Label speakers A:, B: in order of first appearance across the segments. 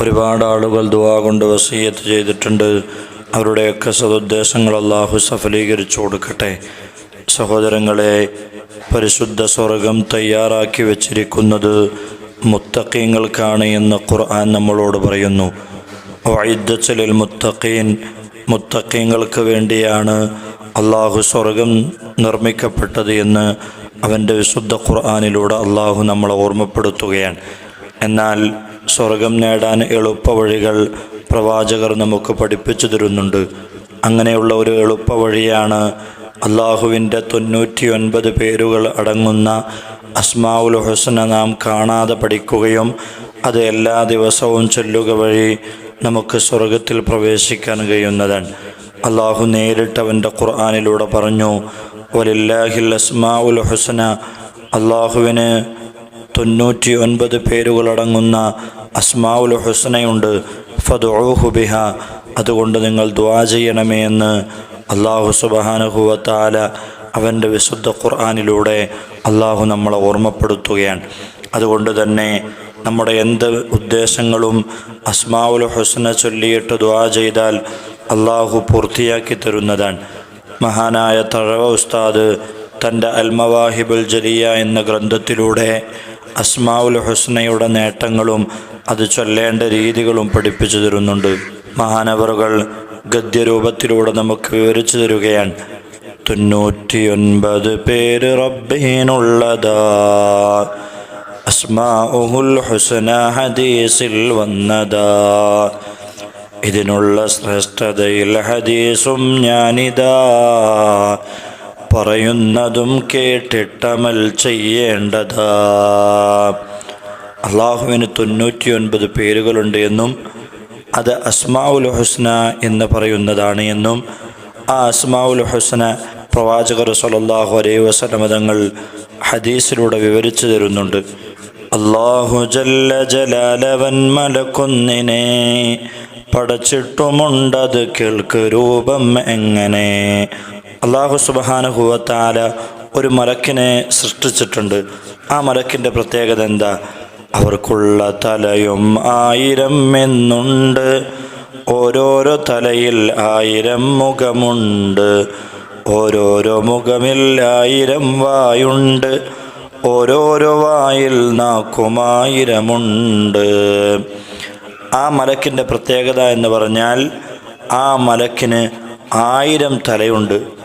A: ഒരുപാട് ആളുകൾ ദുവാ കൊണ്ട് വസീയത്ത് ചെയ്തിട്ടുണ്ട്. അവരുടെയൊക്കെ സതുദ്ദേശങ്ങൾ അള്ളാഹു സഫലീകരിച്ചു കൊടുക്കട്ടെ. സഹോദരങ്ങളെ പരിശുദ്ധ സ്വർഗം തയ്യാറാക്കി വച്ചിരിക്കുന്നത് മുത്തക്കീങ്ങൾക്കാണ് എന്ന് ഖുർആൻ നമ്മളോട് പറയുന്നു. വൈദ്യച്ചലിൽ മുത്തക്കീൻ മുത്തക്കീങ്ങൾക്ക് വേണ്ടിയാണ് അള്ളാഹു സ്വർഗം നിർമ്മിക്കപ്പെട്ടത് എന്ന് അവന്റെ വിശുദ്ധ ഖുർആാനിലൂടെ അള്ളാഹു നമ്മളെ ഓർമ്മപ്പെടുത്തുകയാണ്. എന്നാൽ സ്വർഗം നേടാൻ എളുപ്പവഴികൾ പ്രവാചകർ നമുക്ക് പഠിപ്പിച്ചു തരുന്നുണ്ട്. അങ്ങനെയുള്ള ഒരു എളുപ്പവഴിയാണ് അള്ളാഹുവിന്റെ തൊണ്ണൂറ്റി ഒൻപത് പേരുകൾ അടങ്ങുന്ന അസ്മാവുൽ ഹുസന നാം കാണാതെ പഠിക്കുകയും അത് എല്ലാ ദിവസവും ചൊല്ലുക വഴി നമുക്ക് സ്വർഗത്തിൽ പ്രവേശിക്കാൻ കഴിയുന്നതാണ്. അള്ളാഹു നേരിട്ട് അവന്റെ ഖുർആാനിലൂടെ പറഞ്ഞു വലില്ലാഹിൽ അസ്മാവുൽ ഹുസന അള്ളാഹുവിന് തൊണ്ണൂറ്റി ഒൻപത് പേരുകളടങ്ങുന്ന അസ്മാവുൽ ഹുസ്നയുണ്ട്. ഫദുഹു ബിഹ. അതുകൊണ്ട് നിങ്ങൾ ദ്വാ ചെയ്യണമേ എന്ന് അള്ളാഹു സുബഹാനുഹുവത്താല അവന്റെ വിശുദ്ധ ഖുർആാനിലൂടെ അള്ളാഹു നമ്മളെ ഓർമ്മപ്പെടുത്തുകയാണ്. അതുകൊണ്ട് തന്നെ നമ്മുടെ എന്ത് ഉദ്ദേശങ്ങളും അസ്മാവുൽ ഹുസ്ന ചൊല്ലിയിട്ട് ദ്വാ ചെയ്താൽ അള്ളാഹു പൂർത്തിയാക്കി തരുന്നതാണ്. മഹാനായ തഴവ ഉസ്താദ് തന്റെ അൽമവാഹിബുൽ ജലിയ എന്ന ഗ്രന്ഥത്തിലൂടെ അസ്മാവുൽ ഹുസ്നയുടെ നേട്ടങ്ങളും അത് ചൊല്ലേണ്ട രീതികളും പഠിപ്പിച്ചു തരുന്നുണ്ട്. മഹാനവറുകൾ ഗദ്യരൂപത്തിലൂടെ നമുക്ക് വിവരിച്ചു തരുകയാണ്. തൊണ്ണൂറ്റിയൊൻപത് പേര് റബ്ബീനുള്ളതാ. അസ്മാഉൽ ഹുസന ഹദീസിൽ വന്നതാ. ഇതിനുള്ള ശ്രേഷ്ഠതയിൽ ഹദീസും ഞാനിതാ. പറയുന്നതും കേട്ടിട്ടമൽ ചെയ്യേണ്ടത്. അള്ളാഹുവിന് തൊണ്ണൂറ്റിയൊൻപത് പേരുകളുണ്ട് എന്നും അത് അസ്മാഉൽ ഹുസ്ന എന്ന് പറയുന്നതാണ് എന്നും ആ അസ്മാഉൽ ഹുസ്ന പ്രവാചകർ സലല്ലാഹു അലൈ വസലമതങ്ങൾ തങ്ങൾ ഹദീസിലൂടെ വിവരിച്ചു തരുന്നുണ്ട്. അള്ളാഹു ജല്ല ജലാലവൻ മലക്കുന്നിനെ പടച്ചിട്ടുമുണ്ടത് കേൾക്ക് രൂപം എങ്ങനെ? അള്ളാഹു സുബഹാനുഭവത്താല ഒരു മലക്കിനെ സൃഷ്ടിച്ചിട്ടുണ്ട്. ആ മലക്കിന്റെ പ്രത്യേകത എന്താ? അവർക്കുള്ള തലയും ആയിരം എന്നുണ്ട്. ഓരോരോ തലയിൽ ആയിരം മുഖമുണ്ട്. ഓരോരോ മുഖമിൽ ആയിരം വായുണ്ട്. ഓരോരോ വായിൽ നാക്കുമായിരമുണ്ട് ആ മലക്കിന്റെ പ്രത്യേകത എന്ന് പറഞ്ഞാൽ ആ മലക്കിന് ആയിരം തലയുണ്ട്.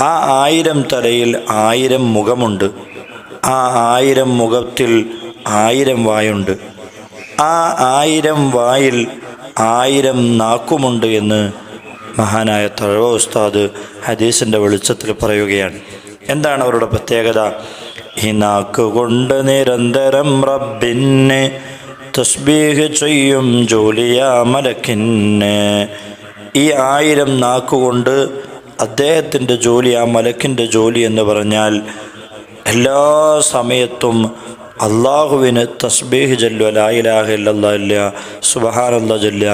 A: ആ ആയിരം തലയിൽ ആയിരം മുഖമുണ്ട്. ആ ആയിരം മുഖത്തിൽ ആയിരം വായുണ്ട്. ആ ആയിരം വായിൽ ആയിരം നാക്കുമുണ്ട് എന്ന് മഹാനായ തഴവ ഉസ്താദ് ഹദീസിന്റെ വെളിച്ചത്തിൽ പറയുകയാണ്. എന്താണ് അവരുടെ പ്രത്യേകത? ഈ നാക്ക് കൊണ്ട് നിരന്തരം റബ്ബിന് തസ്ബീഹ് ചെയ്യും ജോലിയാ മലക്കിന്. ഈ ആയിരം നാക്കുകൊണ്ട് അദ്ദേഹത്തിന്റെ ജോലി ആ മലക്കിന്റെ ജോലി എന്ന് പറഞ്ഞാൽ എല്ലാ സമയത്തും അള്ളാഹുവിന് തസ്ബീഹ് ചൊല്ലുക ലായിലാഹ ഇല്ലല്ലാ ഇല്ല സുബഹാനല്ല ജല്ല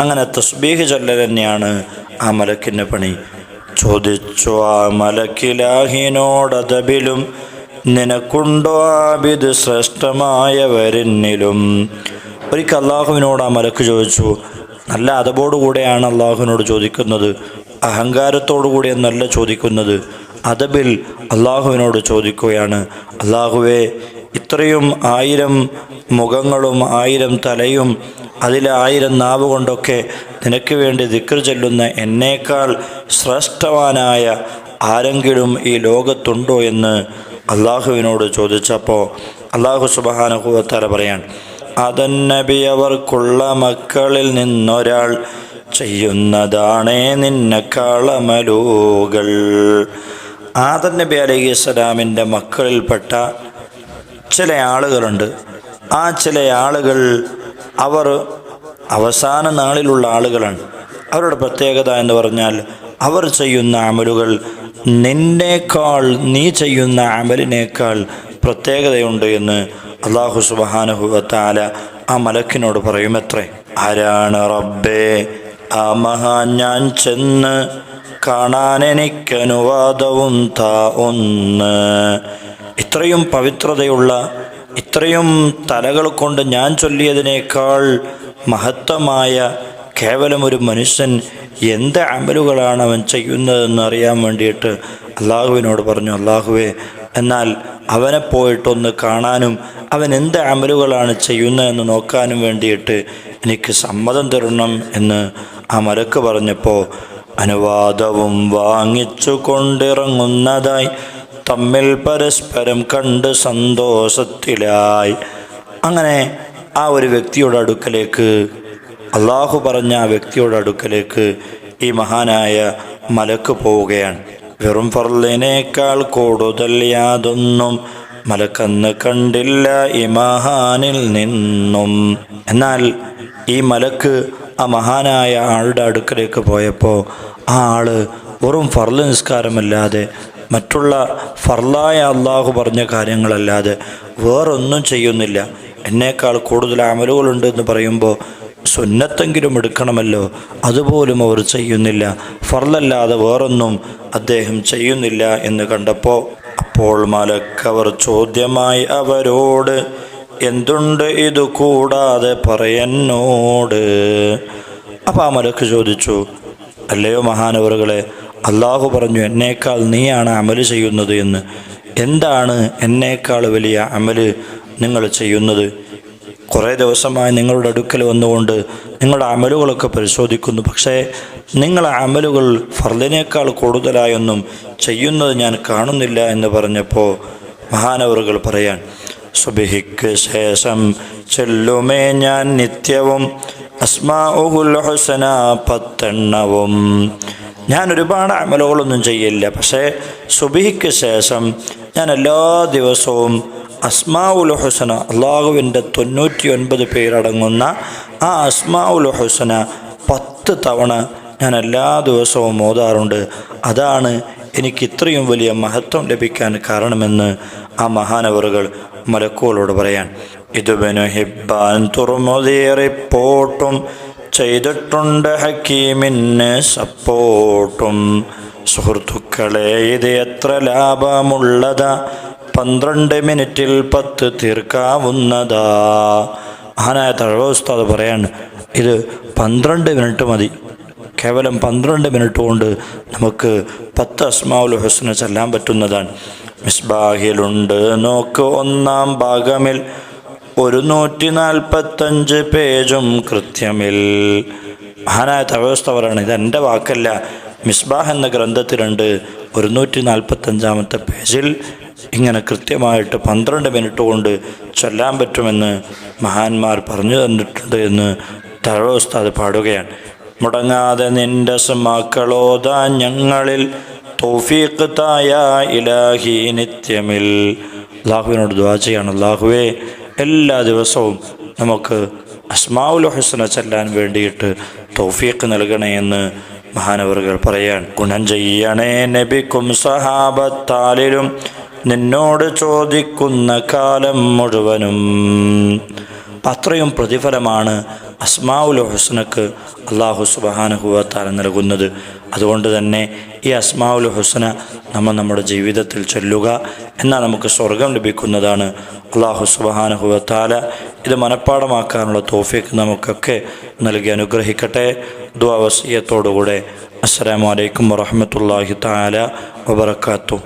A: അങ്ങനെ തസ്ബീഹ് ജല്ല തന്നെയാണ് ആ മലക്കിന്റെ പണി. ചോദിച്ചു ആ മലക്കിലാഹിനോടതബിലും നിനക്കുണ്ടോ ആബിദ് ശ്രേഷ്ഠമായവരെന്നിലും ഒരിക്കൽ അള്ളാഹുവിനോട് ആ മലക്ക് ചോദിച്ചു നല്ല അതബോടുകൂടെയാണ് അള്ളാഹുവിനോട് ചോദിക്കുന്നത്. അഹങ്കാരത്തോടു എന്നല്ല ചോദിക്കുന്നത്. അതബിൽ അള്ളാഹുവിനോട് ചോദിക്കുകയാണ്. അള്ളാഹുവെ ഇത്രയും ആയിരം മുഖങ്ങളും ആയിരം തലയും അതിലെ ആയിരം നാവ് കൊണ്ടൊക്കെ നിനക്ക് വേണ്ടി ദിക്കർ ചെല്ലുന്ന എന്നേക്കാൾ ശ്രേഷ്ഠവാനായ ആരെങ്കിലും ഈ ലോകത്തുണ്ടോ എന്ന് അള്ളാഹുവിനോട് ചോദിച്ചപ്പോൾ അള്ളാഹു സുബാനുഭവത്തല പറയാൻ അതന്നബി അവർക്കുള്ള മക്കളിൽ നിന്നൊരാൾ ചെയ്യുന്നതാണേ നിന്നെക്കാളമലൂകൾ ആദൻ നബി അലൈഹി സ്വലാമിന്റെ മക്കളിൽപ്പെട്ട ചില ആളുകളുണ്ട്. ആ ചില ആളുകൾ അവർ അവസാന നാളിലുള്ള ആളുകളാണ്. അവരുടെ പ്രത്യേകത എന്ന് പറഞ്ഞാൽ അവർ ചെയ്യുന്ന അമലുകൾ നിന്നേക്കാൾ നീ ചെയ്യുന്ന അമലിനേക്കാൾ പ്രത്യേകതയുണ്ട് എന്ന് അള്ളാഹു സുബാനഹുവത്താല ആ മലക്കിനോട് പറയുമത്രേ. ആരാണ് റബ്ബേ? ആ മഹാൻ ഞാൻ ചെന്ന് കാണാൻ എനിക്കനുവാദവും താ ഒന്ന്. ഇത്രയും പവിത്രതയുള്ള ഇത്രയും തലകൾ കൊണ്ട് ഞാൻ ചൊല്ലിയതിനേക്കാൾ മഹത്തമായ കേവലം ഒരു മനുഷ്യൻ എന്ത് അമലുകളാണ് അവൻ ചെയ്യുന്നതെന്ന് അറിയാൻ വേണ്ടിയിട്ട് അള്ളാഹുവിനോട് പറഞ്ഞു അള്ളാഹുവേ എന്നാൽ അവനെ പോയിട്ടൊന്ന് കാണാനും അവൻ എന്ത് അമലുകളാണ് ചെയ്യുന്നതെന്ന് നോക്കാനും വേണ്ടിയിട്ട് എനിക്ക് സമ്മതം തരണം എന്ന് ആ മലക്ക് പറഞ്ഞപ്പോൾ അനുവാദവും വാങ്ങിച്ചു കൊണ്ടിറങ്ങുന്നതായി തമ്മിൽ പരസ്പരം കണ്ട് സന്തോഷത്തിലായി. അങ്ങനെ ആ ഒരു വ്യക്തിയുടെ അടുക്കലേക്ക് അള്ളാഹു പറഞ്ഞ ആ വ്യക്തിയുടെ അടുക്കലേക്ക് ഈ മഹാനായ മലക്ക് പോവുകയാണ്. വെറും ഫർലിനേക്കാൾ കൂടുതൽ യാതൊന്നും മലക്കന്ന് കണ്ടില്ല ഈ മഹാനിൽ നിന്നും. എന്നാൽ ഈ മലക്ക് ആ മഹാനായ ആളുടെ അടുക്കലേക്ക് പോയപ്പോൾ ആ ആൾ വെറും ഫർൾ നിസ്കാരമല്ലാതെ മറ്റുള്ള ഫർലായ അള്ളാഹു പറഞ്ഞ കാര്യങ്ങളല്ലാതെ വേറൊന്നും ചെയ്യുന്നില്ല. എന്നേക്കാൾ കൂടുതൽ അമലുകളുണ്ട് എന്ന് പറയുമ്പോൾ സുന്നത്തെങ്കിലും എടുക്കണമല്ലോ. അതുപോലും അവർ ചെയ്യുന്നില്ല. ഫർലല്ലാതെ വേറൊന്നും അദ്ദേഹം ചെയ്യുന്നില്ല എന്ന് കണ്ടപ്പോൾ അപ്പോൾ മലക്കവർ ചോദ്യമായി അവരോട് എന്തുണ്ട് ഇത് കൂടാതെ പറയന്നോട്? അപ്പം ആ മലക്ക് ചോദിച്ചു അല്ലയോ മഹാനവറുകളെ അള്ളാഹു പറഞ്ഞു എന്നേക്കാൾ നീയാണ് അമൽ ചെയ്യുന്നത് എന്ന്. എന്താണ് എന്നേക്കാൾ വലിയ അമൽ നിങ്ങൾ ചെയ്യുന്നത്? കുറേ ദിവസമായി നിങ്ങളുടെ അടുക്കൽ വന്നുകൊണ്ട് നിങ്ങളുടെ അമലുകളൊക്കെ പരിശോധിക്കുന്നു. പക്ഷേ നിങ്ങളെ അമലുകൾ ഫർദിനേക്കാൾ കൂടുതലായൊന്നും ചെയ്യുന്നത് ഞാൻ കാണുന്നില്ല എന്ന് പറഞ്ഞപ്പോൾ മഹാനവറുകൾ പറയാൻ സുബിഹിക്ക് ശേഷം ചെല്ലുമേ ഞാൻ നിത്യവും അസ്മാഉൽ പത്തെണ്ണവും. ഞാൻ ഒരുപാട് അമലുകളൊന്നും ചെയ്യില്ല. പക്ഷേ സുബിഹിക്ക് ശേഷം ഞാൻ എല്ലാ ദിവസവും അസ്മാഉൽ ഹുസന അള്ളാഹുവിന്റെ തൊണ്ണൂറ്റി ഒൻപത് പേരടങ്ങുന്ന ആ അസ്മാഉൽ ഹുസന പത്ത് തവണ ഞാൻ എല്ലാ ദിവസവും ഓതാറുണ്ട്. അതാണ് എനിക്ക് ഇത്രയും വലിയ മഹത്വം ലഭിക്കാൻ കാരണമെന്ന് ആ മഹാനവറുകൾ മലക്കുകളോട് പറയാൻ. ഇതുബനു ഹിബാൻ തുറമുതി റിപ്പോർട്ടും ചെയ്തിട്ടുണ്ട് ഹക്കീമിന് സപ്പോട്ടും സുഹൃത്തുക്കളെ ഇത് എത്ര ലാഭമുള്ളതാ. പന്ത്രണ്ട് മിനിറ്റിൽ പത്ത് തീർക്കാവുന്നതാ. മഹാനായ തഴവസ്ഥാത് പറയാണ് ഇത് പന്ത്രണ്ട് മിനിറ്റ് മതി. കേവലം പന്ത്രണ്ട് മിനിറ്റ് കൊണ്ട് നമുക്ക് പത്ത് അസ്മാവുൽ ഹുസ്ന ചെല്ലാൻ പറ്റുന്നതാണ്. മിസ്ബാഹിലുണ്ട് നോക്ക് ഒന്നാം ഭാഗമിൽ ഒരു നൂറ്റി നാൽപ്പത്തഞ്ച് പേജും കൃത്യമിൽ. മഹാനായ തഴവസ്ഥ പറയാണ് ഇത് എന്റെ വാക്കല്ല. മിസ്ബാഹ് എന്ന ഗ്രന്ഥത്തിലുണ്ട് ഒരുന്നൂറ്റി നാൽപ്പത്തഞ്ചാമത്തെ പേജിൽ ഇങ്ങനെ കൃത്യമായിട്ട് പന്ത്രണ്ട് മിനിറ്റ് കൊണ്ട് ചൊല്ലാൻ പറ്റുമെന്ന് മഹാന്മാർ പറഞ്ഞു തന്നിട്ടുണ്ട് എന്ന് തഴവസ്താദ് പാടുകയാണ്. മുടങ്ങാതെ നിന്റെ മക്കളോതാ ഞങ്ങളിൽ തൗഫീഖ് തായ ഇലാഹി നിത്യമിൽ. അള്ളാഹുവിനോട് ദ്വാ ചെയ്യാണ്. എല്ലാ ദിവസവും നമുക്ക് അസ്മാവുൽ ഹുസന ചെല്ലാൻ വേണ്ടിയിട്ട് തൗഫീഖ് നൽകണേ എന്ന് മഹാനവറുകൾ പറയാൻ ഗുണം ചെയ്യണേ നബിക്കും സഹാബത്താലിലും നിന്നോട് ചോദിക്കുന്ന കാലം മുഴുവനും അത്രയും പ്രതിഫലമാണ് അസ്മാവുൽ ഹുസ്നക്ക് അള്ളാഹു സുബഹാനുഹുവത്താല നൽകുന്നത്. അതുകൊണ്ട് തന്നെ ഈ അസ്മാവുൽ ഹുസ്ന നമ്മൾ നമ്മുടെ ജീവിതത്തിൽ ചൊല്ലുക എന്നാൽ നമുക്ക് സ്വർഗം ലഭിക്കുന്നതാണ്. അള്ളാഹു സുബഹാനുഹുവത്താല ഇത് മനഃപ്പാടമാക്കാനുള്ള തോഫിക്ക് നമുക്കൊക്കെ നൽകി അനുഗ്രഹിക്കട്ടെ. ദ്വാവസീയത്തോടുകൂടെ അസ്സാം വലൈക്കും വറഹമത്തല്ലാഹി താല വബർക്കാത്തു